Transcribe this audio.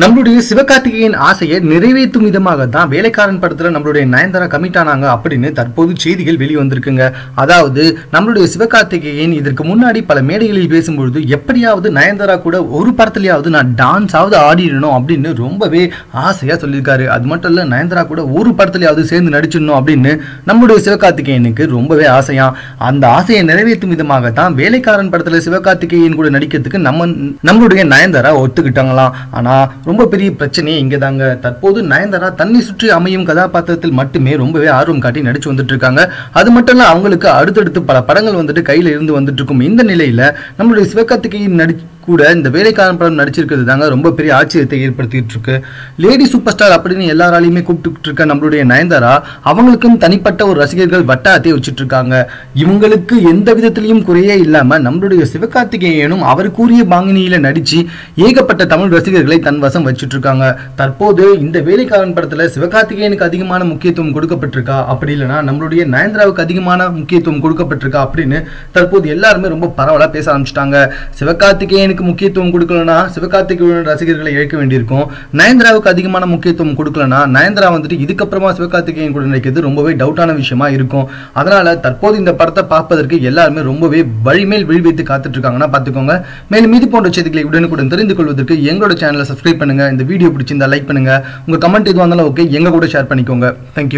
நம்மளுடைய சிவகார்த்திகேயன் ஆசையை நிறைவேற்றும் விதமாக தான் வேலைக்காரன் படத்துல நம்மளுடைய நயன்தாரா கமிட் ஆனாங்க அப்படின்னு தற்போது செய்திகள் வெளிவந்திருக்குங்க. அதாவது நம்மளுடைய சிவகார்த்திகேயன் இதற்கு முன்னாடி பல மேடைகளில் பேசும்பொழுது எப்படியாவது நயன்தாரா கூட ஒரு படத்துலயாவது நான் டான்ஸ் ஆவது ஆடிடணும் அப்படின்னு ரொம்பவே ஆசையா சொல்லியிருக்காரு. அது மட்டும் இல்ல நயன்தாரா கூட ஒரு படத்துலயாவது சேர்ந்து நடிச்சிடணும் அப்படின்னு நம்மளுடைய சிவகார்த்திகேயனுக்கு ரொம்பவே ஆசையா. அந்த ஆசையை நிறைவேற்றும் விதமாக தான் வேலைக்காரன் படத்துல சிவகார்த்திகேயன் கூட நடிக்கிறதுக்கு நம்ம நம்மளுடைய நயன்தாரா ஒத்துக்கிட்டாங்களாம். ஆனா ரொம்ப பெரிய பிரச்சனையே இங்கே தாங்க தற்போது நயன்தாரா தன்னை சுற்றி அமையும் கதாபாத்திரத்தில் மட்டுமே ரொம்பவே ஆர்வம் காட்டி நடிச்சு வந்துட்டு இருக்காங்க அது மட்டும் இல்ல அவங்களுக்கு அடுத்தடுத்து பல படங்கள் வந்துட்டு கையில இருந்து வந்துட்டு இருக்கும் இந்த நிலையில நம்மளுடைய சிவகார்த்திகேயன் நடி கூட இந்த வேலைக்காரன் படம் நடிச்சிருக்கிறது தாங்க ரொம்ப பெரிய ஆச்சரியத்தை ஏற்படுத்திட்டு இருக்கு. லேடி சூப்பர் ஸ்டார் அப்படின்னு எல்லாராலையுமே கூப்பிட்டு இருக்க நம்மளுடைய நயன்தாரா அவங்களுக்கும் தனிப்பட்ட ஒரு ரசிகர்கள் வட்டாரத்தை வச்சுட்டு இருக்காங்க. இவங்களுக்கு எந்த விதத்திலையும் குறையே இல்லாம நம்மளுடைய சிவகார்த்திகேயனும் அவர் கூறிய பாங்கினியில நடிச்சு ஏகப்பட்ட தமிழ் ரசிகர்களை தன் வசம் வச்சுட்டு இருக்காங்க. தற்போது இந்த வேலைக்காரன் படத்துல சிவகார்த்திகேயனுக்கு அதிகமான முக்கியத்துவம் கொடுக்கப்பட்டிருக்கா? அப்படி இல்லைன்னா நம்மளுடைய நயன்தாராவுக்கு அதிகமான முக்கியத்துவம் கொடுக்கப்பட்டிருக்கா? அப்படின்னு தற்போது எல்லாருமே ரொம்ப பரவலா பேச ஆரம்பிச்சிட்டாங்க. சிவகார்த்திகேயனுக்கு முக்கியத்துவம் கொடுக்கலனா சிவகார்த்திகேயன் ரசிகர்களை இழக்க வேண்டியிருக்கும். நயன்தாராவுக்கு அதிகமான முக்கியத்துவம் கொடுக்கலனா நயன்தாரா வந்துட்டு இதுக்கப்புறமா சிவகார்த்திகேயன் கூட நினைக்கிறது ரொம்பவே டவுட்டான விஷயமா இருக்கும். அதனால தற்போது இந்த படத்தை பார்ப்பதற்கு எல்லாருமே ரொம்பவே வழிமேல் விழி வைத்து காத்துட்டு இருக்காங்கன்னா பார்த்துக்கோங்க. மேலும் இது போன்ற செய்திகளை உடனுக்குடன் தெரிந்து கொள்வதற்கு எங்களோட சேனலை சப்ஸ்கிரைப் பண்ணுங்க. இந்த வீடியோ பிடிச்சிருந்தா லைக் பண்ணுங்க. உங்க கமெண்ட் எதுவாக இருந்தாலும் ஓகே எங்க கூட ஷேர் பண்ணிக்கோங்க. தேங்க்யூ